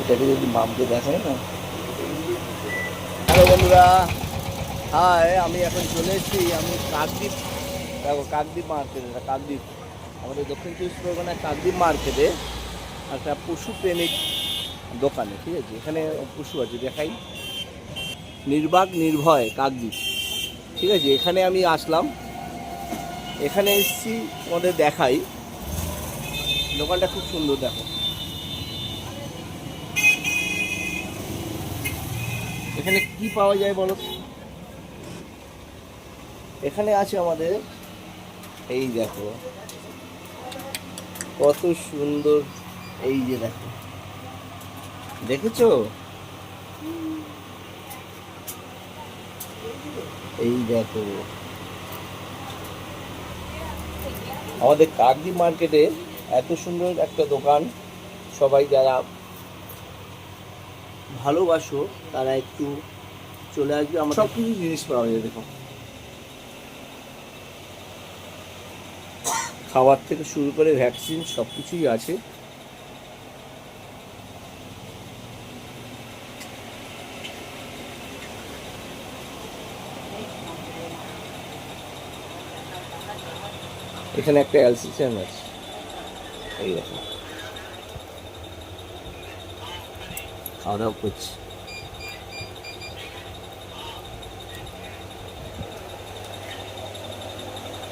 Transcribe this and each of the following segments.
এটাকে যদি মামকে দেখায় না। হ্যালো বন্ধুরা। হাই, আমি এখন চলে এসেছি, আমি কাকদ্বীপ। দেখো, কাকদ্বীপ মার্কেটে কাকদ্বীপ। আমাদের দক্ষিণ চব্বিশ পরগনায় কাকদ্বীপ মার্কেটে একটা পশু প্রেমিক দোকানে, ঠিক আছে? এখানে পশু আছে, দেখাই। নির্বাক, নির্ভয়, কাকদ্বীপ। ঠিক আছে, এখানে আমি আসলাম। এখানে এসেছি তোমাদের দেখাই। দোকানটা খুব সুন্দর, দেখো। এখানে কি পাওয়া যায় বলো? এখানে আছে আমাদের, এই দেখো। কত সুন্দর, এই যে দেখো। দেখেছ? এই দেখো। আমাদের কাকদ্বীপ মার্কেটে এত সুন্দর একটা দোকান। সবাই যারা ভালোবাসো তারা একটু চলে আসবে আমার সব কিছু জিনিস পাওয়া যায় দেখো। খাবার থেকে শুরু করে ভ্যাকসিন সব কিছুই আছে। এখানে একটা অ্যালসিসিয়ান আছে। এই দেখো। খাওয়া দাওয়া করছি।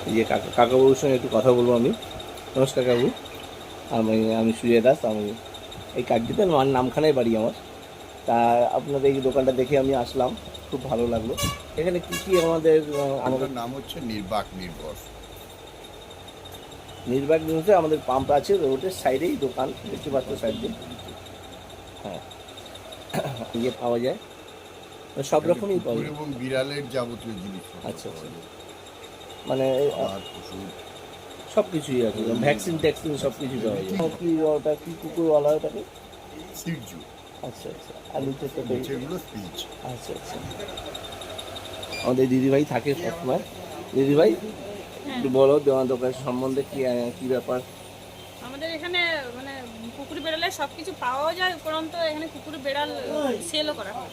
এই যে কাকা কাকাবাবুর সঙ্গে একটু কথা বলব আমি। নমস্কার কাকু। আমি আমি সুজয় দাস, আমি এই কাকদ্বীপের আমার নামখানায় বাড়ি আমার। তা আপনাদের এই দোকানটা দেখে আমি আসলাম। খুব ভালো লাগল। এখানে কী কী আমাদের আমাদের নাম হচ্ছে নির্বাক নির্ভর। নির্বাক নিউজে আমাদের পাম্প আছে রোডের সাইডেই দোকান দেখতে পাচ্ছ সাইড দিয়ে। হ্যাঁ। ইয়ে পাওয়া যায়। সব রকমই পাওয়া যায়। এবং বিড়ালের যাবতীয় জিনিস আচ্ছা, আচ্ছা। মানে আর সব কিছুই আছে ভ্যাকসিন ট্যাক্সিন সব কিছুই পাওয়া যায়। কি ওটা কি কুকুর বলা হয় ওটাকে সিরজু আচ্ছা। আচ্ছা নিচেগুলো স্পিচ আচ্ছা আচ্ছা। আমাদের দিদিভাই থাকে সবসময়। দিদিভাই? একটু বলো দেওয়ান দোকান সম্বন্ধে কি কি ব্যাপার? আমাদের এখানে মানে কুকুর বেড়ালে সব কিছু পাওয়া যায় উপরন্ত এখানে কুকুর বেড়াল সেলও করা হয়।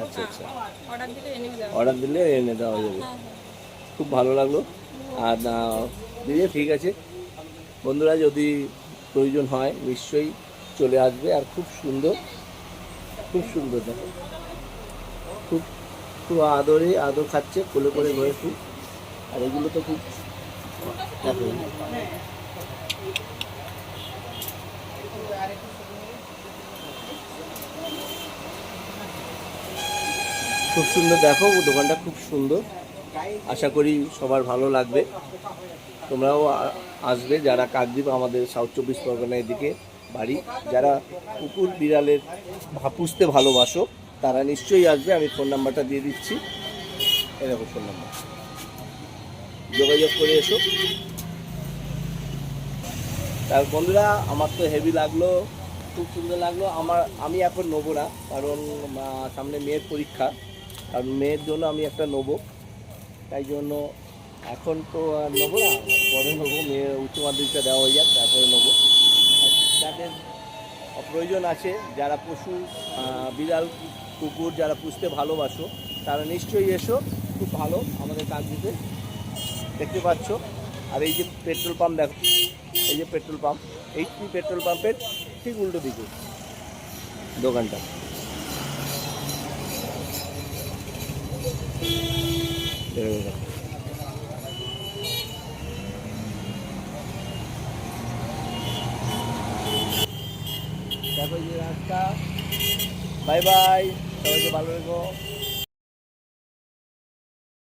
আচ্ছা আচ্ছা। অর্ডার দিলে এনে দেওয়া অর্ডার দিলে এনে দেওয়া যাবে। হ্যাঁ, হ্যাঁ। খুব ভালো লাগল। আর দিদি ঠিক আছে। বন্ধুরা যদি প্রয়োজন হয় নিশ্চয়ই চলে আসবে। আর খুব সুন্দর খুব সুন্দর দেখো। খুব খুব আদরে আদর খাচ্ছে কোলে করে ঘরে খুব আর এগুলো তো খুব খুব সুন্দর, দেখো, দোকানটা খুব সুন্দর। আশা করি সবার ভালো লাগবে। তোমরাও আসবে, যারা কাকদ্বীপ, আমাদের সাউথ চব্বিশ পরগনা এদিকে বাড়ি। যারা কুকুর বিড়ালের পুষতে ভালোবাসো, তারা নিশ্চয়ই আসবে। আমি ফোন নাম্বারটা দিয়ে দিচ্ছি। এরকম ফোন নাম্বার যোগাযোগ করে এসো। তার বন্ধুরা, আমার তো হেভি লাগল, খুব সুন্দর লাগল। আমার, আমি এখন নেব না, কারণ সামনে মেয়ের পরীক্ষা। কারণ মেয়ের জন্য আমি একটা নেব। তাই জন্য এখন তো আর নেব না, পরে নেব, মেয়ের উচ্চ মাধ্যমিকটা দেওয়া হয়ে যাক, তারপরে নেব। যাদের প্রয়োজন আছে, যারা পশু বিড়াল, কুকুর যারা পুষতে ভালোবাসো, তারা নিশ্চয়ই এসো, খুব ভালো আমাদের কাকদিতে দেখতে পাচ্ছ। আর এই যে পেট্রোল পাম্প দেখো এই যে পেট্রোল পাম্প এইচপি পেট্রোল পাম্পের ঠিক উল্টো দিকে দোকানটা। দেখো, যে রাস্তা। বাই বাই সবাইকে ভালো রেখো।